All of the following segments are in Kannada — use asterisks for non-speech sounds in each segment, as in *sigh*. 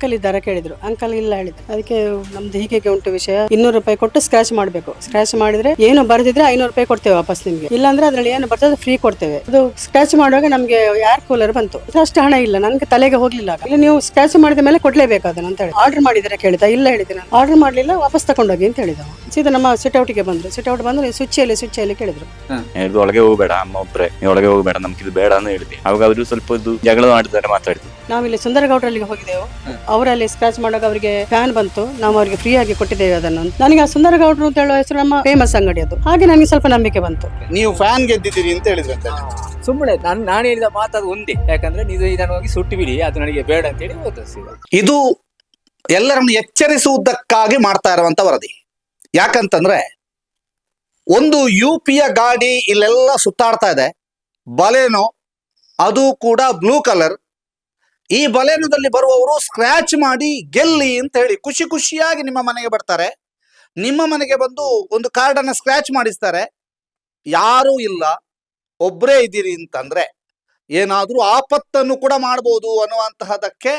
ಅಂಕಲ್ ಇದ್ದಾರ ಕೇಳಿದ್ರು. ಅಂಕಲ್ ಇಲ್ಲ ಹೇಳಿದ್ರು. ಅದಕ್ಕೆ ನಮ್ದು ಹೀಗೆ ಉಂಟು ವಿಷಯ. ಇನ್ನೂರು ರೂಪಾಯಿ ಕೊಟ್ಟು ಸ್ಕ್ರಾಚ್ ಮಾಡಬೇಕು. ಸ್ಕ್ರಾಚ್ ಮಾಡಿದ್ರೆ ಏನು ಬರ್ದಿದ್ರೆ ಐನೂರು ರೂಪಾಯಿ ಕೊಡ್ತೇವೆ ವಾಪಸ್ ನಿಮ್ಗೆ. ಇಲ್ಲಾಂದ್ರೆ ಅದ್ರಲ್ಲಿ ಏನು ಬರ್ತದೆ ಫ್ರೀ ಕೊಡ್ತೇವೆ. ಅದು ಸ್ಕ್ರಾಚ್ ಮಾಡುವಾಗ ನಮ್ಗೆ ಯಾರ್ ಕೂಲರ್ ಬಂತು? ಅಷ್ಟು ಹಣ ಇಲ್ಲ. ನನ್ಗೆ ತಲೆಗೆ ಹೋಗ್ಲಿಲ್ಲ. ಇಲ್ಲ ನೀವು ಸ್ಕ್ರಾಚ್ ಮಾಡಿದ ಮೇಲೆ ಕೊಡ್ಲೇಬೇಕು ಅದನ್ನ ಅಂತ ಹೇಳಿ ಆರ್ಡರ್ ಮಾಡಿದ್ರೆ ಕೇಳಿದ ಇಲ್ಲ ಹೇಳಿದೆ ನಾನು. ಆರ್ಡರ್ ಮಾಡ್ಲಿಲ್ಲ, ವಾಪಸ್ ತಗೊಂಡೋಗಿ ಅಂತ ಹೇಳಿದ. ಸೀದಾ ನಮ್ಮ ಸಿಟ್ಔಟ್ಗೆ ಬಂದ್ರು. ಸಿಟ್ ಔಟ್ ಬಂದ್ರೆ ಸ್ವಿಚ್ ಅಲ್ಲಿ ಸ್ವಿಚ್ ಅಲ್ಲಿ ಕೇಳಿದ್ರು ಹೇಳಿದ್ರು ಒಳಗೆ ಹೋಗ್ಬೇಡ, ಅಮ್ಮ ಒಬ್ರೆ. ನೀ ಒಳಗೆ ಹೋಗ್ಬೇಡ, ನಮ್ಗೆ ಇದು ಬೇಡ ಅಂತ ಹೇಳಿದ್ವಿ ಅವಾಗ ಅವರು ಸ್ವಲ್ಪ ಇದು ಜಗಳ ಮಾಡಿದ್ದಾರೆ ಮಾತಾಡಿದ್ರು. ನಾವಿಲ್ಲಿ ಸುಂದರಗೌಡರಲ್ಲಿಗೆ ಹೋಗಿದ್ದೆವು. ಅವರಲ್ಲಿ ಸ್ಕ್ರಾಚ್ ಮಾಡುವಾಗ ಅವರಿಗೆ ಫ್ಯಾನ್ ಬಂತು. ನಾವು ಅವರಿಗೆ ಫ್ರೀ ಆಗಿ ಕೊಟ್ಟಿದ್ದೇವೆ ಅದನ್ನು. ನನಗೆ ಆ ಸುಂದರಗೌಡರು ಅಂತ ಹೇಳುವ ಹೆಸರು ನಮ್ಮ ಫೇಮಸ್ ಅಂಗಡಿ ಅದು. ಹಾಗೆ ನನಗೆ ಸ್ವಲ್ಪ ನಂಬಿಕೆ ಬಂತು. ನೀವು ಫ್ಯಾನ್ ಗೆದ್ದಿದ್ದೀರಿ ಅಂತ ಹೇಳಿದ್ರಂತೆ ಸುಮ್ಮನೆ ನಾನು ನಾನು ಹೇಳಿದ ಅದು ಒಂದೇ. ಯಾಕಂದ್ರೆ ನೀವು ಇದನ್ನು ಹೋಗಿ ಸುಟ್ಟು ಬಿಡಿ ಅದು ನನಗೆ ಬೇಡ ಅಂತ ಹೇಳಿ ಇದು ಎಲ್ಲರನ್ನು ಎಚ್ಚರಿಸುವುದಕ್ಕಾಗಿ ಮಾಡ್ತಾ ಇರುವಂತ ವರದಿ. ಯಾಕಂತಂದ್ರೆ ಒಂದು ಯು ಪಿಯ ಗಾಡಿ ಇಲ್ಲೆಲ್ಲ ಸುತ್ತಾಡ್ತಾ ಇದೆ. ಬಲೆನೋ ಅದು ಕೂಡ ಬ್ಲೂ ಕಲರ್ ಈ ಬಲೇನದಲ್ಲಿ ಬರುವವರು ಸ್ಕ್ರಾಚ್ ಮಾಡಿ ಗೆಲ್ಲಿ ಅಂತ ಹೇಳಿ ಖುಷಿ ಖುಷಿಯಾಗಿ ನಿಮ್ಮ ಮನೆಗೆ ಬರ್ತಾರೆ. ನಿಮ್ಮ ಮನೆಗೆ ಬಂದು ಒಂದು ಕಾರ್ಡನ್ನು ಸ್ಕ್ರಾಚ್ ಮಾಡಿಸ್ತಾರೆ. ಯಾರೂ ಇಲ್ಲ. ಒಬ್ಬರೇ ಇದ್ದೀರಿ ಅಂತಂದ್ರೆ ಏನಾದರೂ ಆಪತ್ತನ್ನು ಕೂಡ ಮಾಡ್ಬೋದು ಅನ್ನುವಂತಹದಕ್ಕೆ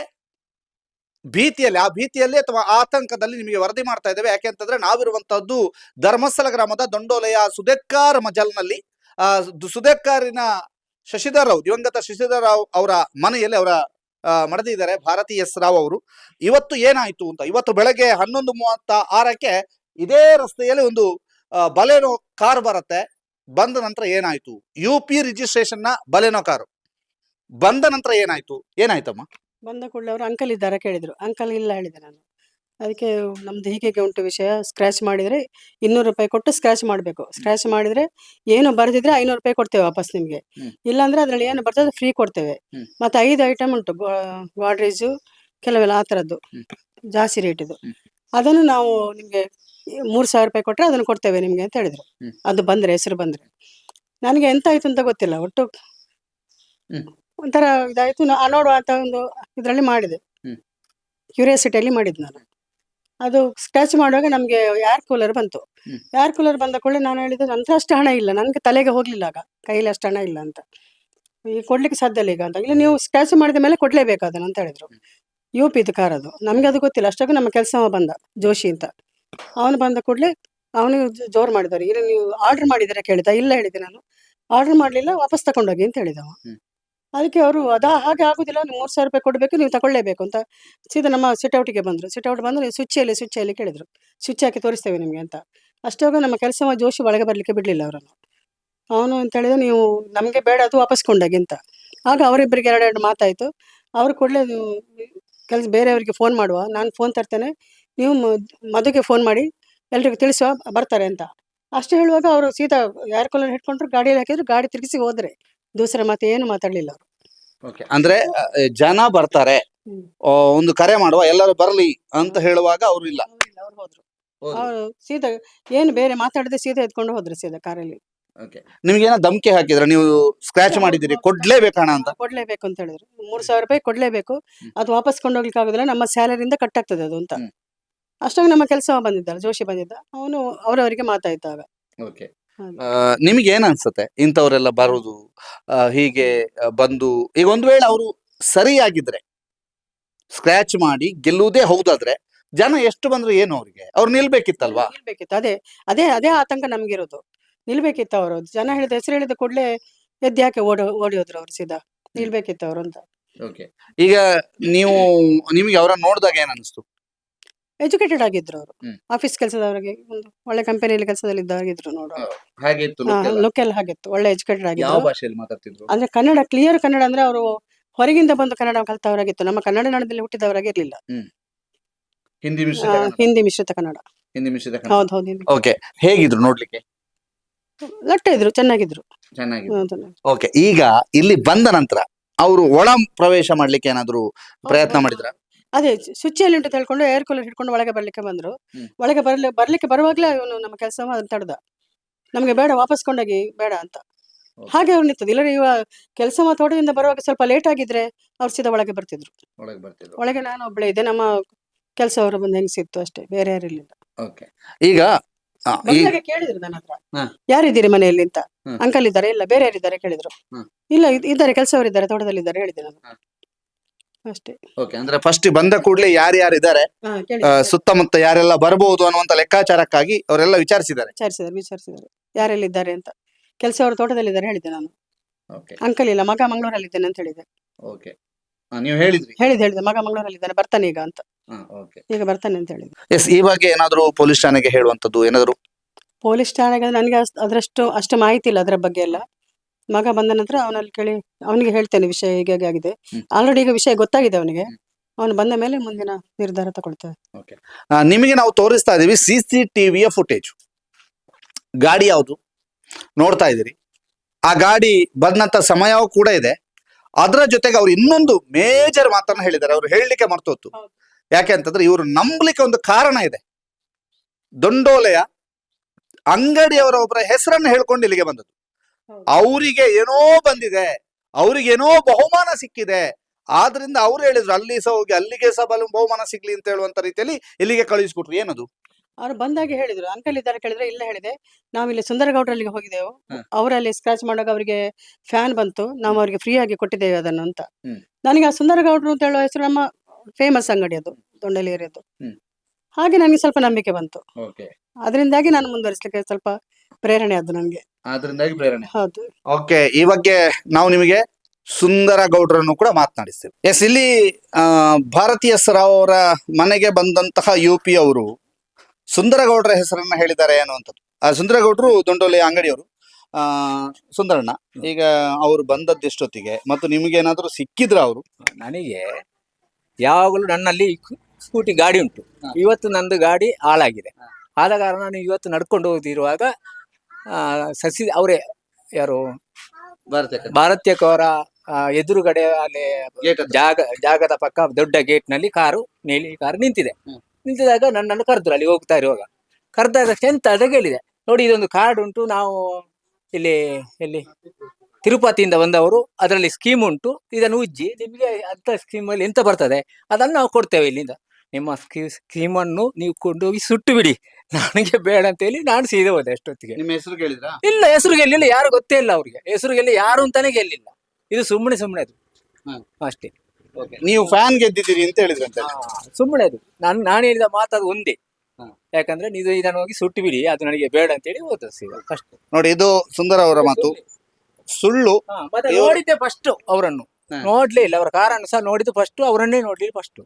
ಭೀತಿಯಲ್ಲಿ, ಆ ಭೀತಿಯಲ್ಲಿ ಅಥವಾ ಆತಂಕದಲ್ಲಿ ನಿಮಗೆ ವರದಿ ಮಾಡ್ತಾ ಇದ್ದೇವೆ. ಯಾಕೆಂತಂದ್ರೆ ನಾವಿರುವಂತಹದ್ದು ಧರ್ಮಸ್ಥಳ ಗ್ರಾಮದ ದೊಂಡೋಲೆಯ ಸುದೇಕಾರ್ ಮಜಲ್ನಲ್ಲಿ. ಆ, ಸುದೇಕಾರಿನ ಶಶಿಧರ್ ರಾವ್, ದಿವಂಗತ ಶಶಿಧರ್ ರಾವ್ ಅವರ ಮನೆಯಲ್ಲಿ ಅವರ ಮಡದಿದ್ದಾರೆ ಭಾರತಿ ಎಸ್ ರಾವ್ ಅವರು. ಇವತ್ತು ಏನಾಯ್ತು ಅಂತ, ಇವತ್ತು ಬೆಳಗ್ಗೆ ಹನ್ನೊಂದು ಮೂವತ್ತ ಆರಕ್ಕೆ ಇದೇ ರಸ್ತೆಯಲ್ಲಿ ಒಂದು ಬಲೆನೋ ಕಾರ್ ಬರುತ್ತೆ. ಬಂದ ನಂತರ ಏನಾಯ್ತು? ಯು ಪಿ ರಿಜಿಸ್ಟ್ರೇಷನ್ನ ಬಲೆನೋ ಕಾರು. ಬಂದ ನಂತರ ಏನಾಯ್ತು? ಏನಾಯ್ತಮ್ಮ? ಬಂದ ಕೂಡಲೇ ಅವರು ಅಂಕಲ್ ಇದ್ದಾರೆ ಕೇಳಿದ್ರು. ಅಂಕಲ್ ಇಲ್ಲ ಹೇಳಿದೆ ನಾನು. ಅದಕ್ಕೆ ನಮ್ದು ಹೀಗೆ ಉಂಟು ವಿಷಯ. ಸ್ಕ್ರಾಚ್ ಮಾಡಿದ್ರೆ ಇನ್ನೂರು ರೂಪಾಯಿ ಕೊಟ್ಟು ಸ್ಕ್ರಾಚ್ ಮಾಡಬೇಕು. ಸ್ಕ್ರಾಚ್ ಮಾಡಿದ್ರೆ ಏನು ಬರೆದಿದ್ರೆ ಐನೂರು ರೂಪಾಯಿ ಕೊಡ್ತೇವೆ ವಾಪಸ್ ನಿಮಗೆ. ಇಲ್ಲಾಂದರೆ ಅದ್ರಲ್ಲಿ ಏನು ಬರ್ತದೆ ಫ್ರೀ ಕೊಡ್ತೇವೆ. ಮತ್ತು ಐದು ಐಟಮ್ ಉಂಟು. ಗಾಡ್ರೇಜು ಕೆಲವೆಲ್ಲ ಆ ಥರದ್ದು. ಜಾಸ್ತಿ ರೇಟ್ ಇದು ಹ್ಮ್. ಅದನ್ನು ನಾವು ನಿಮಗೆ ಮೂರು ಸಾವಿರ ರೂಪಾಯಿ ಕೊಟ್ಟರೆ ಅದನ್ನು ಕೊಡ್ತೇವೆ ನಿಮಗೆ ಅಂತ ಹೇಳಿದರು. ಅದು ಬಂದ್ರೆ ಹೆಸರು ಬಂದ್ರೆ. ನನಗೆ ಎಂತ ಆಯಿತು ಅಂತ ಗೊತ್ತಿಲ್ಲ ಒಟ್ಟು. ಒಂಥರ ಇದಾಯಿತು. ನೋಡುವ ಅಂತ ಒಂದು ಇದರಲ್ಲಿ ಮಾಡಿದೆ. ಕ್ಯೂರಿಯಾಸಿಟಿಯಲ್ಲಿ ಮಾಡಿದ್ದು ನಾನು. ಅದು ಸ್ಕ್ರಾಚ್ ಮಾಡುವಾಗ ನಮಗೆ ಏರ್ ಕೂಲರ್ ಬಂತು. ಯಾರ್ ಏರ್ ಕೂಲರ್ ಬಂದ ಕೂಡಲೇ ನಾನು ಹೇಳಿದ್ರೆ ನಂತರ ಅಷ್ಟು ಹಣ ಇಲ್ಲ ನನಗೆ ತಲೆಗೆ ಹೋಗ್ಲಿಲ್ಲ ಆಗ. ಕೈಲಿ ಅಷ್ಟು ಹಣ ಇಲ್ಲ ಅಂತ. ಈಗ ಕೊಡ್ಲಿಕ್ಕೆ ಸಾಧ್ಯ ಇಲ್ಲ ಈಗ ಅಂತ. ಇಲ್ಲ ನೀವು ಸ್ಕ್ರಾಚ್ ಮಾಡಿದ ಮೇಲೆ ಕೊಡ್ಲೇಬೇಕು ಅದನ್ನ ಅಂತ ಹೇಳಿದ್ರು. ಯು ಪಿ ಇದು ಕಾರ್ ಅದು. ನಮಗೆ ಅದು ಗೊತ್ತಿಲ್ಲ. ಅಷ್ಟಾಗ ನಮ್ಮ ಕೆಲಸ ಬಂದ ಜೋಶಿ ಅಂತ. ಅವನು ಬಂದ ಕೂಡಲೇ ಅವನಿಗೆ ಜೋರು ಮಾಡಿದವರು. ಇಲ್ಲ ನೀವು ಆರ್ಡರ್ ಮಾಡಿದರೆ ಕೇಳಿದ ಇಲ್ಲ ಹೇಳಿದೆ ನಾನು. ಆರ್ಡರ್ ಮಾಡಲಿಲ್ಲ ವಾಪಸ್ ತಗೊಂಡೋಗಿ ಅಂತ ಹೇಳಿದವ. ಅದಕ್ಕೆ ಅವರು ಅದ ಹಾಗೆ ಆಗುದಿಲ್ಲ, ನೀವು ಮೂರು ಸಾವಿರ ರೂಪಾಯಿ ಕೊಡಬೇಕು, ನೀವು ತಗೊಳ್ಳೇಬೇಕು ಅಂತ. ಸೀದಾ ನಮ್ಮ ಸಿಟ್ಔಟ್ಗೆ ಬಂದರು. ಸಿಟ್ಔಟ್ ಬಂದು ನೀವು ಸ್ವಿಚ್ಚಲ್ಲಿ ಸ್ವಿಚ್ಚಲ್ಲಿ ಕೇಳಿದ್ರು. ಸ್ವಿಚ್ ಹಾಕಿ ತೋರಿಸ್ತೇವೆ ನಿಮಗೆ ಅಂತ. ಅಷ್ಟೋಗ ನಮ್ಮ ಕೆಲಸ ಜೋಶಿ ಒಳಗೆ ಬರಲಿಕ್ಕೆ ಬಿಡಲಿಲ್ಲ ಅವರನ್ನು. ಅವನು ಅಂತ ಹೇಳಿದ ನೀವು ನಮಗೆ ಬೇಡ, ಅದು ವಾಪಸ್ ಕೊಂಡೋಗಿ ಅಂತ. ಆಗ ಅವರಿಬ್ಬರಿಗೆ ಎರಡೆರಡು ಮಾತಾಯಿತು. ಅವ್ರು ಕೂಡಲೇ ನೀವು ಕೆಲಸ ಬೇರೆಯವರಿಗೆ ಫೋನ್ ಮಾಡುವ. ನಾನು ಫೋನ್ ತರ್ತೇನೆ. ನೀವು ಮದುಗೆ ಫೋನ್ ಮಾಡಿ, ಎಲ್ರಿಗೂ ತಿಳಿಸುವ, ಬರ್ತಾರೆ ಅಂತ. ಅಷ್ಟು ಹೇಳುವಾಗ ಅವರು ಸೀದಾ ಯಾರ ಕೂಲರ್ ಹಿಡ್ಕೊಂಡ್ರು, ಗಾಡಿಯಲ್ಲಿ ಹಾಕಿದ್ರು, ಗಾಡಿ ತಿರುಗಿಸಿ ಹೋದ್ರೆ. ದೂಸರ ಮಾತು ಏನು ಮಾತಾಡ್ಲಿಲ್ಲ ಅವರು. ಅಂದ್ರೆ ಅ, ಜನ ಬರ್ತಾರೆ. ಹ್ಮ್. ಆ, ಒಂದು ಕರೆ ಮಾಡುವ ಎಲ್ಲರೂ ಬರ್ಲಿ ಅಂತ ಹೇಳುವಾಗ ಅವರು ಇಲ್ಲ. ಅವ್ರು ಹೋದ್ರು. ಅವರು ಸೀದಾ ಏನು ಬೇರೆ ಮಾತಾಡದೆ ಸೀದಾ ಎತ್ಕೊಂಡು ಹೋದ್ರು ಸೀದಾ ಕಾರಲ್ಲಿ. ನಿಮ್ಗೆ ಏನೋ ಧಮ್ಕಿ ಹಾಕಿದ್ರೆ ನೀವು ಸ್ಕ್ರಾಚ್ ಮಾಡಿದಿರಿ ಕೊಡ್ಲೇಬೇಕು ಹಣ ಅಂತ? ಕೊಡ್ಲೇಬೇಕು ಅಂತ ಹೇಳಿದ್ರು. ಮೂರ್ ಸಾವಿರ ರೂಪಾಯಿ ಕೊಡ್ಲೇಬೇಕು. ಅದು ವಾಪಸ್ ಕೊಂಡೋಗ್ಲಿಕ್ಕೆ ಆಗುದಿಲ್ಲ ನಮ್ಮ ಸ್ಯಾಲರಿಯಿಂದ ಕಟ್ ಆಗ್ತದೆ ಅದು ಅಂತ. ಹ್ಮ್. ಅಷ್ಟಾಗ ನಮ್ಮ ಕೆಲಸ ಬಂದಿದ್ದಲ್ಲ ಜೋಶಿ ಬಂದಿದ್ದ. ಅವನು ಅವರವರಿಗೆ ಮಾತಾಯ್ತಾಗ. ನಿಮ್ಗೆ ಏನ್ ಅನ್ಸುತ್ತೆ ಇಂಥವ್ರೆಲ್ಲ ಬರುದು? ಹೀಗೆ ಬಂದು ಈಗ ಒಂದು ವೇಳೆ ಅವರು ಸರಿಯಾಗಿದ್ರೆ ಸ್ಕ್ರಾಚ್ ಮಾಡಿ ಗೆಲ್ಲುವುದೇ ಹೌದಾದ್ರೆ ಜನ ಎಷ್ಟು ಬಂದ್ರು ಏನು ಅವ್ರಿಗೆ? ಅವ್ರು ನಿಲ್ಬೇಕಿತ್ತಲ್ವಾ? ನಿಲ್ಬೇಕಿತ್ತು. ಅದೇ ಅದೇ ಅದೇ ಆತಂಕ ನಮ್ಗಿರೋದು. ನಿಲ್ಬೇಕಿತ್ತು ಅವರು. ಜನ ಹೇಳಿದ ಹೆಸರು ಹೇಳಿದ ಕೂಡಲೇ ಎದ್ದು ಯಾಕೆ ಓಡಿ ಓಡಿ ಹೋದ್ರು ಅವ್ರು ಸೀದಾ? ನಿಲ್ಬೇಕಿತ್ತು ಅವರು ಅಂತ. ಈಗ ನೀವು ನಿಮ್ಗೆ ಅವರ ನೋಡಿದಾಗ ಏನ್ ಅನಿಸ್ತು? ಎಜುಕೇಟೆಡ್ ಆಗಿದ್ರು ಅವರು. ಹ್ಮ್. ಆಫೀಸ್ ಕೆಲಸದವರಿಗೆ ಒಂದು ಒಳ್ಳೆ ಕಂಪನಿಯಲ್ಲಿ ಕೆಲಸದಲ್ಲಿ ಇದ್ದಾಗಿದ್ರು ನೋಡು ಹಾಗೆ ಲುಕ್ ಎಲ್ಲ. ಹಾಗಿತ್ತು ಒಳ್ಳೆ ಎಜುಕೇಟೆಡ್ ಯಾವ ಆಗಿದ್ರು ಭಾಷೆಯಲ್ಲಿ ಮಾತಾಡ್ತಿದ್ರು? ಅಂದ್ರೆ ಕನ್ನಡ ಕ್ಲಿಯರ್ ಕನ್ನಡ ಅಂದ್ರೆ ಅವರು ಹೊರಗಿಂದ ಬಂದು ಕನ್ನಡ ಕಲ್ತವರಾಗಿತ್ತು. ನಮ್ಮ ಕನ್ನಡ ನಾಡದಲ್ಲಿ ಹುಟ್ಟಿದವರಾಗಿರ್ಲಿಲ್ಲ. ಹಿಂದಿ ಆ, ಹಿಂದಿ ಮಿಶ್ರಿತ ಕನ್ನಡ. ಹಿಂದಿ ಮಿಶ್ರಿತ ಹೌದು ಹೌದು ಹಿಂದಿ. ಓಕೆ ಹೇಗಿದ್ರು ನೋಡ್ಲಿಕ್ಕೆ? ಲಟ್ಟ ಇದ್ರು ಚೆನ್ನಾಗಿದ್ರು. ಹೌದು. ಓಕೆ ಈಗ ಇಲ್ಲಿ ಬಂದ ನಂತರ ಅವರು ಒಳ ಪ್ರವೇಶ ಮಾಡ್ಲಿಕ್ಕೆ ಏನಾದ್ರು ಪ್ರಯತ್ನ ಮಾಡಿದ್ರ? ಅದೇ ಸ್ವಿಚ್ಚಲ್ಲಿ ಉಂಟು ಹೇಳ್ಕೊಂಡು ಏರ್ ಕೂಲರ್ ಹಿಡ್ಕೊಂಡು ಒಳಗೆ ಬರ್ಲಿಕ್ಕೆ ಬಂದ್ರು. ಒಳಗೆ ಬರ್ಲಿ ಬರ್ಲಿಕ್ಕೆ ಬರುವಾಗ್ಲೇ ಅವನು ನಮ್ಮ ಕೆಲಸ ಅದನ್ನ ತಡೆದ. ನಮ್ಗೆ ಬೇಡ ವಾಪಸ್ ಕೊಂಡೋಗಿ ಬೇಡ ಅಂತ. ಹಾಗೆ ಅವ್ರು ನಿಂತದ್ದು. ಇಲ್ಲ ಇವಾಗ ಕೆಲಸ ತೋಟದಿಂದ ಬರುವಾಗ ಸ್ವಲ್ಪ ಲೇಟ್ ಆಗಿದ್ರೆ ಅವ್ರು ಸೀದಾ ಒಳಗೆ ಬರ್ತಿದ್ರು. ಒಳಗೆ ನಾನು ಒಬ್ಳೆ ಇದೆ ನಮ್ಮ ಕೆಲಸ ಅವರು ಬಂದು ಹೆಂಗಸಿತ್ತು ಅಷ್ಟೇ ಬೇರೆ ಓಕೆ. ಈಗ ಕೇಳಿದ್ರು ನನ್ನ ಹತ್ರ. ಯಾರಿದ್ದೀರಿ ಮನೆಯಲ್ಲಿ ಅಂತ. ಅಂಕಲ್ ಇದ್ದಾರೆ? ಇಲ್ಲ ಬೇರೆ ಯಾರಿದ್ದಾರೆ ಕೇಳಿದ್ರು. ಇಲ್ಲ ಇದ್ದಾರೆ ಕೆಲಸವರಿದ್ದಾರೆ ತೋಟದಲ್ಲಿ ಇದ್ದಾರೆ ಹೇಳಿದೆ ನಾನು. ಅಷ್ಟೇ. ಓಕೆ ಅಂದ್ರೆ ಫಸ್ಟ್ ಬಂದ ಕೂಡಲೇ ಯಾರ್ಯಾರು ಇದ್ದಾರೆ ಹಾ ಕೇಳಿ ಆ, ಸುತ್ತಮುತ್ತ ಯಾರೆಲ್ಲ ಬರಬಹುದು ಅನ್ನುವಂತ ಲೆಕ್ಕಾಚಾರಕ್ಕಾಗಿ ಅವರೆಲ್ಲ ವಿಚಾರಿಸಿದ್ದಾರೆ. ವಿಚಾರಿಸಿದ್ದಾರೆ ವಿಚಾರಿಸಿದ್ದಾರೆ. ಯಾರೆಲ್ಲಿದ್ದಾರೆ ಅಂತ. ಕೆಲಸ ಅವರು ತೋಟದಲ್ಲಿದ್ದಾರೆ ಹೇಳಿದ್ದೆ ನಾನು. ಓಕೆ ಅಂಕಲ್ ಇಲ್ಲ ಮಗ ಮಂಗಳೂರಲ್ಲಿದ್ದೇನೆ ಅಂತ ಹೇಳಿದೆ ಓಕೆ ನೀವು ಹೇಳಿದ್ರಿ? ಹೇಳಿದೆ ಹೇಳಿದೆ ಮಗ ಮಂಗಳೂರಲ್ಲಿದ್ದಾನೆ ಬರ್ತಾನೆ ಈಗ ಅಂತ. ಓಕೆ ಈಗ ಬರ್ತಾನೆ ಅಂತ ಹೇಳಿದೆ ಎಸ್ ಈ ಬಗ್ಗೆ ಏನಾದರೂ ಪೊಲೀಸ್ ಠಾಣೆಗೆ ಹೇಳುವಂತದ್ದು ಏನಾದರೂ? ಪೊಲೀಸ್ ಠಾಣೆಗೆ ನನಗೆ ಅಷ್ಟ್- ಅದರಷ್ಟು ಅಷ್ಟು ಮಾಹಿತಿ ಇಲ್ಲ ಅದರ ಬಗ್ಗೆ ಎಲ್ಲ. ಮಗ ಬಂದ ನಂತರ ಅವನಲ್ಲಿ ಕೇಳಿ ಅವನಿಗೆ ಹೇಳ್ತೇನೆ ವಿಷಯ ಹೀಗೆ ಆಗಿದೆ. ಆಲ್ರೆಡಿ ಈಗ ವಿಷಯ ಗೊತ್ತಾಗಿದೆ ಅವನಿಗೆ. ಅವನು ಬಂದ ಮೇಲೆ ಮುಂದಿನ ನಿರ್ಧಾರ ತಗೊಳ್ತೇವೆ. ಆ, ನಿಮಗೆ ನಾವು ತೋರಿಸ್ತಾ ಇದೀವಿ ಸಿ ಸಿ ಟಿವಿಯ ಫುಟೇಜ್ ಗಾಡಿ ಯಾವುದು? ನೋಡ್ತಾ ಇದ್ದೀರಿ. ಆ ಗಾಡಿ ಬಂದಂತ ಸಮಯವೂ ಕೂಡ ಇದೆ. ಅದರ ಜೊತೆಗೆ ಅವ್ರು ಇನ್ನೊಂದು ಮೇಜರ್ ಮಾತನ್ನು ಹೇಳಿದ್ದಾರೆ. ಅವ್ರು ಹೇಳಲಿಕ್ಕೆ ಮರ್ತೋತು ಯಾಕೆ ಅಂತಂದ್ರೆ ಇವರು ನಂಬಲಿಕ್ಕೆ ಒಂದು ಕಾರಣ ಇದೆ. ದೊಂಡೋಲೆಯ ಅಂಗಡಿಯವರ ಒಬ್ಬರ ಹೆಸರನ್ನು ಹೇಳ್ಕೊಂಡು ಇಲ್ಲಿಗೆ ಬಂದದ್ದು. ಅವರಿಗೆ ಏನೋ ಬಂದಿದೆ ಅವ್ರಿಗೆ ಏನೋ ಬಹುಮಾನ ಸಿಕ್ಕಿದೆ ಆದ್ರಿಂದ ಅವ್ರು ಹೇಳಿದ್ರು ಅಲ್ಲಿ ಸಹ ಹೋಗಿ ಅಲ್ಲಿಗೆ ಸಹ ಬಲು ಬಹುಮಾನ ಸಿಗ್ಲಿ ಅಂತ ಹೇಳುವಂತ ರೀತಿಯಲ್ಲಿ ಇಲ್ಲಿಗೆ ಕಳುಹಿಸ್ಕೊಟ್ರು ಏನದು? ಅವ್ರು ಬಂದಾಗ ಹೇಳಿದ್ರು ಅಂಕಲ್ ಇದ್ದಾರೆ ಕೇಳಿದ್ರೆ ಇಲ್ಲ ಹೇಳಿದೆ. ನಾವು ಇಲ್ಲಿ ಸುಂದರಗೌಡ್ರಲ್ಲಿಗೆ ಹೋಗಿದ್ದೆವು. ಅವರಲ್ಲಿ ಸ್ಕ್ರಾಚ್ ಮಾಡುವಾಗ ಅವರಿಗೆ ಫ್ಯಾನ್ ಬಂತು. ನಾವು ಅವರಿಗೆ ಫ್ರೀ ಆಗಿ ಕೊಟ್ಟಿದ್ದೇವೆ ಅದನ್ನು ಅಂತ. ನನಗೆ ಆ ಸುಂದರಗೌಡ್ರು ಅಂತ ಹೇಳುವ ಹೆಸರು ನಮ್ಮ ಫೇಮಸ್ ಅಂಗಡಿ ಅದು ದೊಂಡಲಿ ಹ್ಮ್. ಹಾಗೆ ನನಗೆ ಸ್ವಲ್ಪ ನಂಬಿಕೆ ಬಂತು. ಅದರಿಂದಾಗಿ ನಾನು ಮುಂದುವರಿಸಲಿಕ್ಕೆ ಸ್ವಲ್ಪ ಪ್ರೇರಣೆ ಅದು ನನಗೆ. ಅದರಿಂದಾಗಿ ಪ್ರೇರಣೆ. ಹೌದು. ಓಕೆ ಈ ಬಗ್ಗೆ ನಾವು ನಿಮಗೆ ಸುಂದರ ಗೌಡ್ರನ್ನು ಕೂಡ ಮಾತನಾಡಿಸ್ತೇವೆ. ಎಸ್ ಇಲ್ಲಿ ಆ, ಭಾರತೀಯ ಸರಾವ್ ಅವರ ಮನೆಗೆ ಬಂದಂತಹ ಯು ಪಿ ಅವರು ಸುಂದರ ಗೌಡ್ರ ಹೆಸರನ್ನ ಹೇಳಿದ್ದಾರೆ ಅನ್ನುವಂಥದ್ದು. ಆ ಸುಂದರ ಗೌಡ್ರು ದೊಂಡೋಲಿ ಅಂಗಡಿಯವರು. ಆ ಸುಂದರಣ್ಣ ಈಗ ಅವರು ಬಂದದ್ದು ಎಷ್ಟೊತ್ತಿಗೆ? ಮತ್ತು ನಿಮಗೆ ಏನಾದ್ರು ಸಿಕ್ಕಿದ್ರ ಅವರು? ನನಗೆ ಯಾವಾಗಲೂ ನನ್ನಲ್ಲಿ ಸ್ಕೂಟಿ ಗಾಡಿ ಉಂಟು. ಇವತ್ತು ನಂದು ಗಾಡಿ ಹಾಳಾಗಿದೆ. ಆದ ಕಾರಣ ನಾನು ಇವತ್ತು ನಡ್ಕೊಂಡು ಹೋಗ್ತಿರುವಾಗ ಸಸಿ ಅವರೇ ಯಾರು? ಭಾರತೀಯಕವರ ಎದುರುಗಡೆ ಅಲ್ಲಿ ಜಾಗ ಜಾಗದ ಪಕ್ಕ ದೊಡ್ಡ ಗೇಟ್ನಲ್ಲಿ ಕಾರು ನೀಲಿ ಕಾರು ನಿಂತಿದೆ. ನಿಂತಿದಾಗ ನನ್ನನ್ನು ಕರೆದ್ರು ಅಲ್ಲಿ ಹೋಗ್ತಾ ಇರುವಾಗ. ಕರೆದಾಗ ಎಂತ ಅಂತ ಕೇಳಿದೆ ನೋಡಿ ಇದೊಂದು ಕಾರ್ಡ್ ಉಂಟು. ನಾವು ಇಲ್ಲಿ ಇಲ್ಲಿ ತಿರುಪತಿಯಿಂದ ಬಂದವರು. ಅದರಲ್ಲಿ ಸ್ಕೀಮ್ ಉಂಟು. ಇದನ್ನು ಉಜ್ಜಿ ನಿಮಗೆ ಅಂತ ಸ್ಕೀಮಲ್ಲಿ ಎಂತ ಬರ್ತದೆ? ಅದನ್ನು ನಾವು ಕೊಡ್ತೇವೆ ಇಲ್ಲಿಂದ. ನಿಮ್ಮ ಸ್ಕೀ ಅನ್ನು ನೀವು ಕೊಂಡೋಗಿ ಸುಟ್ಟು ಬಿಡಿ *laughs* ನನಗೆ ಬೇಡ ಅಂತ ಹೇಳಿ ನಾನು ಸೀದಾ ಹೋದೆ ಅಷ್ಟೊತ್ತಿಗೆ. ನಿಮ್ಮ ಹೆಸರು ಕೇಳಿದ್ರ? ಇಲ್ಲ ಹೆಸರು ಗೆಲ್ಲಿಲ್ಲ ಯಾರು ಗೊತ್ತೇ ಇಲ್ಲ ಅವ್ರಿಗೆ. ಹೆಸರು ಗೆಲ್ಲಿ ಯಾರು ಅಂತಾನೆ ಗೆಲ್ಲಿಲ್ಲ ಇದು ಸುಮ್ಮನೆ ಸುಮ್ಮನೆ ಅದು. ಹ್ಮ್. ಅಷ್ಟೇ. ನೀವು ಫ್ಯಾನ್ ಗೆದ್ದಿದ್ದೀರಿ ಅಂತ ಹೇಳಿದ್ರಂತೆ ಸುಮ್ಮನೆ ಅದು. ನಾನು ನಾನು ಹೇಳಿದ ಮಾತು ಅದು ಒಂದೇ. ಯಾಕಂದ್ರೆ ನೀವು ಇದನ್ನು ಹೋಗಿ ಸುಟ್ಟು ಬಿಡಿ ಅದು ನನಗೆ ಬೇಡ ಅಂತ ಹೇಳಿ ಹೋದ ಸೀದಾ. ಅಷ್ಟೇ. ನೋಡಿ ಇದು ಸುಂದರ ಅವರ ಮಾತು. ಸುಳ್ಳು. ಹಾ, ಮತ್ತೆ ನೋಡಿದ್ದೆ ಫಸ್ಟ್ ಅವರನ್ನು. ಹ. ನೋಡ್ಲೇ ಇಲ್ಲ. ಅವರ ಕಾರನ್ನು ಸಹ ನೋಡಿದ್ದು ಫಸ್ಟ್ ಅವರನ್ನೇ ನೋಡ್ಲಿ ಫಸ್ಟ್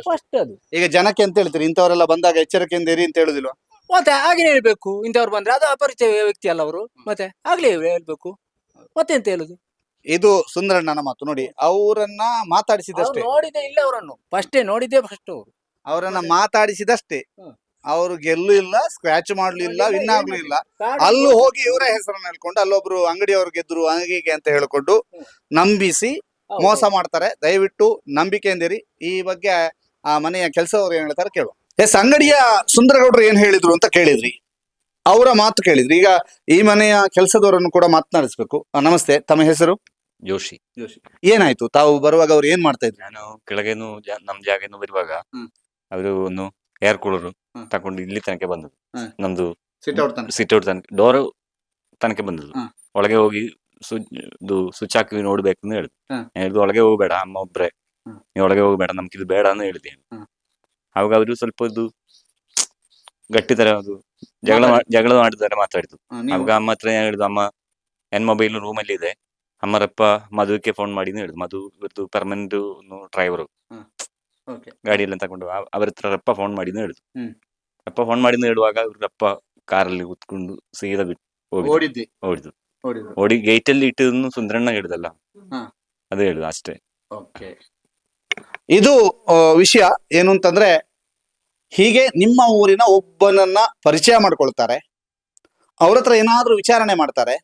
ಫಸ್ಟ್ ಅದು. ಈಗ ಜನಕ್ಕೆ ಅಂತ ಹೇಳ್ತೀರಿ? ಇಂಥವರೆಲ್ಲ ಬಂದಾಗ ಎಚ್ಚರಿಕೆಯಿಂದ ಇರಿ ಅಂತ ಹೇಳುದಿಲ್ವಾ? ಮತ್ತೆ ಹಾಗೆ ಹೇಳ್ಬೇಕು. ಇಂಥವ್ರು ಬಂದ್ರೆ ಅದು ಅಪರಿಚಯ ವ್ಯಕ್ತಿ ಅಲ್ಲ ಅವರು. ಮತ್ತೆ ಆಗ್ಲಿ ಹೇಳ್ಬೇಕು. ಮತ್ತೆ ಅಂತ ಹೇಳುದು? ಇದು ಸುಂದರಣ್ಣನ ಮಾತು. ನೋಡಿ ಅವರನ್ನ ಮಾತಾಡಿಸಿದಷ್ಟೇ. ಅವ್ರು ನೋಡಿದ್ದೆ ಇಲ್ಲ ಅವರನ್ನು. ಫಸ್ಟೇ ನೋಡಿದ್ದೆ ಫಸ್ಟ್ ಅವರು. ಅವರನ್ನ ಮಾತಾಡಿಸಿದಷ್ಟೇ. ಅವ್ರು ಅವರು ಗೆಲ್ಲು ಇಲ್ಲ ಸ್ಕ್ರಾಚ್ ಮಾಡ್ಲಿಲ್ಲ ವಿನ್ ಆಗ್ಲೂ ಇಲ್ಲ. ಅಲ್ಲೂ ಹೋಗಿ ಇವರ ಹೆಸರನ್ನ ಹೇಳ್ಕೊಂಡು ಅಲ್ಲೊಬ್ರು ಅಂಗಡಿಯವರು ಗೆದ್ರು ಹಾಗೆ ಹೀಗೆ ಅಂತ ಹೇಳ್ಕೊಂಡು ನಂಬಿಸಿ ಮೋಸ ಮಾಡ್ತಾರೆ. ದಯವಿಟ್ಟು ನಂಬಿಕೆಯಿಂದಿರಿ. ಈ ಬಗ್ಗೆ ಆ ಮನೆಯ ಕೆಲಸದವ್ರು ಏನ್ ಹೇಳ್ತಾರೆ ಕೇಳುವ ಎಸ್ ಅಂಗಡಿಯ ಸುಂದರಗೌಡರು ಏನ್ ಹೇಳಿದ್ರು ಅಂತ ಕೇಳಿದ್ರಿ? ಅವರ ಮಾತು ಕೇಳಿದ್ರಿ. ಈಗ ಈ ಮನೆಯ ಕೆಲಸದವರನ್ನು ಕೂಡ ಮಾತನಾಡಿಸ್ಬೇಕು. ನಮಸ್ತೆ. ತಮ್ಮ ಹೆಸರು? ಜೋಶಿ. ಜೋಶಿ. ಏನಾಯ್ತು? ತಾವು ಬರುವಾಗ ಅವ್ರು ಏನ್ ಮಾಡ್ತಾ ಇದ್ರು? ನಾನು ಕೆಳಗೇನು ಜಾ- ನಮ್ ಜಾಗೇನು ಬರುವಾಗ ಹ್ಮ್. ಅವರು ಒಂದು ಏರ್ ಕೂಲರ್ ಹ್ಮ್. ತಕೊಂಡು ಇಲ್ಲಿ ತನಕ ಬಂದದ್ದು ಹ್ಮ್. ನಮ್ದು ಸಿಟ್ ಔಟ್ ತನಕ. ಸಿಟ್ ಔಟ್ ತನಕ ಡೋರ್ ತನಕ ಬಂದದ್ದು. ಹ್ಮ್. ಒಳಗೆ ಹೋಗಿ ಸ್ವಿಚ್ ಇದು ಸ್ವಿಚ್ ಹಾಕಿ ನೋಡ್ಬೇಕು ಅಂತ ಹೇಳಿದ್. ನಾನು ಒಳಗೆ ಹೋಗ್ಬೇಡ ಅಮ್ಮ ಒಬ್ರೆ. ನೀ ನೀವು ಒಳಗೆ ಹೋಗ್ಬೇಡ ನಮ್ಗೆ ಇದು ಬೇಡ ಅಂತ ಹೇಳಿದೆ. ಅವಾಗ ಅವರು ಸ್ವಲ್ಪ ಇದು ಗಟ್ಟಿ ತರ ಅದು ಜಗಳ ಮಾ- ಜಗಳ ಮಾಡಿದ್ದಾರೆ ಮಾತಾಡಿದ್ದು ನೀವು- ಅವಾಗ ಅಮ್ಮ ಹತ್ರ ಏನ್ ಹೇಳಿದ್ದು ಅಮ್ಮ ಎನ್ ಮೊಬೈಲ್ ರೂಮ್ ಅಲ್ಲಿ ಇದೆ ಅಮ್ಮರಪ್ಪ ಮಧುಕ್ಕೆ ಫೋನ್ ಮಾಡಿ ಹೇಳಿದ್ ಹೇಳಿದ್ರು ಮಧು ಇವತ್ತು ಪರ್ಮನೆಂಟ್ ಡ್ರೈವರು Okay. ಗಾಡಿ ಎಲ್ಲ ತಗೊಂಡು ಅವ್- ಅವ್ರ ಹತ್ರ ರಪ್ಪ ಫೋನ್ ಮಾಡಿ ಹೇಳಿದ್. ಹೇಳಿದ್ರು ಹ್ಮ್. ರಪ್ಪ ಫೋನ್ ಮಾಡಿ ಹೇಳುವಾಗ ಅವ್ರ ರಪ್ಪ ಕಾರಲ್ಲಿ ಕುತ್ಕೊಂಡು ಸೀದಾ ಬಿಟ್ಟು ಹೋಗಿ ಓಡಿದ್ದಿ. ಓಡಿದ್ರು ಓಡಿದ್ರು ಓಡಿ ಗೇಟ್ ಅಲ್ಲಿ ಇಟ್ಟಿದ್ನು ಸುಂದರಣ್ಣ ಹಿಡಿದಲ್ಲ. ಹಾ. ಅದೇ ಹೇಳುದು ಅಷ್ಟೇ. ಓಕೆ. ಇದು ವಿಷಯ ಏನು ಅಂತಂದ್ರೆ ಹೀಗೆ ನಿಮ್ಮ ಊರಿನ ಒಬ್ಬನನ್ನ ಪರಿಚಯ ಮಾಡ್ಕೊಳ್ತಾರೆ. ಅವ್ರ ಹತ್ರ ಏನಾದ್ರೂ ವಿಚಾರಣೆ ಮಾಡ್ತಾರೆ.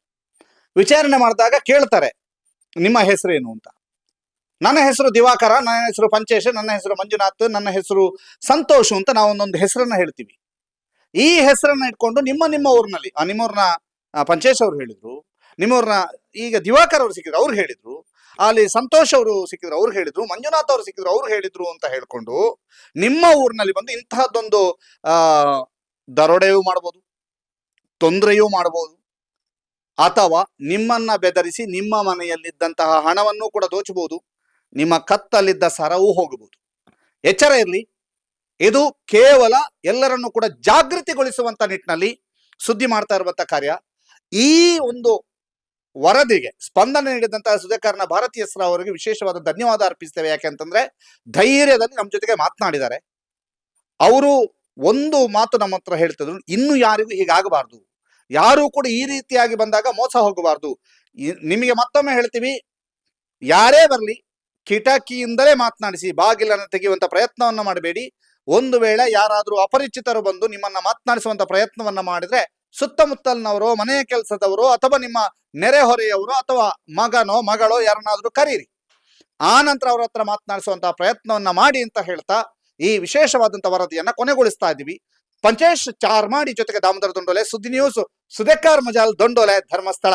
ವಿಚಾರಣೆ ಮಾಡಿದಾಗ ಕೇಳ್ತಾರೆ ನಿಮ್ಮ ಹೆಸರೇನು ಅಂತ. ನನ್ನ ಹೆಸರು ದಿವಾಕರ ನನ್ನ ಹೆಸರು ಪಂಚೇಶ ನನ್ನ ಹೆಸರು ಮಂಜುನಾಥ್ ನನ್ನ ಹೆಸರು ಸಂತೋಷ್ ಅಂತ ನಾವು ಒಂದೊಂದು ಹೆಸರನ್ನ ಹೇಳ್ತೀವಿ. ಈ ಹೆಸರನ್ನ ಇಟ್ಕೊಂಡು ನಿಮ್ಮ ನಿಮ್ಮ ಊರಿನಲ್ಲಿ ನಿಮ್ಮ ನಿಮ್ಮವ್ರನ್ನ ಆ, ಪಂಚೇಶ್ ಅವ್ರು ಹೇಳಿದ್ರು ನಿಮ್ಮವ್ರನ್ನ ಈಗ ದಿವಾಕರ್ ಅವರು ಸಿಕ್ಕಿದ್ರು, ಅವ್ರು ಹೇಳಿದ್ರು. ಅಲ್ಲಿ ಸಂತೋಷ್ ಅವರು ಸಿಕ್ಕಿದ್ರು, ಅವ್ರು ಹೇಳಿದ್ರು. ಮಂಜುನಾಥ್ ಅವರು ಸಿಕ್ಕಿದ್ರು, ಅವ್ರು ಹೇಳಿದ್ರು ಅಂತ ಹೇಳ್ಕೊಂಡು ನಿಮ್ಮ ಊರಿನಲ್ಲಿ ಬಂದು ಇಂತಹದ್ದೊಂದು, ಆ, ದರೋಡೆಯೂ ಮಾಡ್ಬೋದು, ತೊಂದರೆಯೂ ಮಾಡ್ಬೋದು ಅಥವಾ ನಿಮ್ಮನ್ನ ಬೆದರಿಸಿ ನಿಮ್ಮ ಮನೆಯಲ್ಲಿದ್ದಂತಹ ಹಣವನ್ನು ಕೂಡ ದೋಚಬಹುದು, ನಿಮ್ಮ ಕತ್ತಲ್ಲಿದ್ದ ಸರವೂ ಹೋಗಬಹುದು. ಎಚ್ಚರ ಇರಲಿ. ಇದು ಕೇವಲ ಎಲ್ಲರನ್ನು ಕೂಡ ಜಾಗೃತಿಗೊಳಿಸುವಂತ ನಿಟ್ಟಿನಲ್ಲಿ ಸುದ್ದಿ ಮಾಡ್ತಾ ಇರುವಂತ ಕಾರ್ಯ. ಈ ಒಂದು ವರದಿಗೆ ಸ್ಪಂದನೆ ನೀಡಿದಂತಹ ಸುಧಾಕರ್ನ ಭಾರತೀಯ ಹೆಸರು ಅವರಿಗೆ ವಿಶೇಷವಾದ ಧನ್ಯವಾದ ಅರ್ಪಿಸ್ತೇವೆ. ಯಾಕೆಂತಂದ್ರೆ ಧೈರ್ಯದಲ್ಲಿ ನಮ್ಮ ಜೊತೆಗೆ ಮಾತನಾಡಿದ್ದಾರೆ. ಅವರು ಒಂದು ಮಾತು ನಮ್ಮ ಹತ್ರ ಹೇಳ್ತಿದ್ರು, ಇನ್ನು ಯಾರಿಗೂ ಹೀಗಾಗಬಾರ್ದು. ಯಾರು ಕೂಡ ಈ ರೀತಿಯಾಗಿ ಬಂದಾಗ ಮೋಸ ಹೋಗಬಾರ್ದು. ನಿಮಗೆ ಮತ್ತೊಮ್ಮೆ ಹೇಳ್ತೀವಿ, ಯಾರೇ ಬರಲಿ, ಕಿಟಕಿಯಿಂದಲೇ ಮಾತನಾಡಿಸಿ, ಬಾಗಿಲನ್ನು ತೆಗೆಯುವಂತ ಪ್ರಯತ್ನವನ್ನ ಮಾಡಬೇಡಿ. ಒಂದು ವೇಳೆ ಯಾರಾದರೂ ಅಪರಿಚಿತರು ಬಂದು ನಿಮ್ಮನ್ನ ಮಾತನಾಡಿಸುವಂತ ಪ್ರಯತ್ನವನ್ನ ಮಾಡಿದ್ರೆ ಸುತ್ತಮುತ್ತಲಿನವರು ಮನೆಯ ಕೆಲಸದವರು ಅಥವಾ ನಿಮ್ಮ ನೆರೆಹೊರೆಯವರು ಅಥವಾ ಮಗನೋ, ಮಗಳೋ ಯಾರನ್ನಾದ್ರೂ ಕರೀರಿ. ಆ ನಂತರ ಅವ್ರ ಹತ್ರ ಮಾತನಾಡಿಸುವಂತಹ ಪ್ರಯತ್ನವನ್ನ ಮಾಡಿ ಅಂತ ಹೇಳ್ತಾ ಈ ವಿಶೇಷವಾದಂತ ವರದಿಯನ್ನ ಕೊನೆಗೊಳಿಸ್ತಾ ಇದ್ದೀವಿ. ಪಂಚೇಶ್ ಚಾರ್ಮಾಡಿ ಜೊತೆಗೆ ದಾಮೋದರ ದೊಂಡೋಲೆ, ಸುದ್ದಿ ನ್ಯೂಸ್ ಸುದೇಕಾರ್ ಮಜಾಲ್ Dondole Dharmasthala.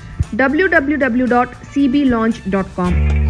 www.cblaunch.com.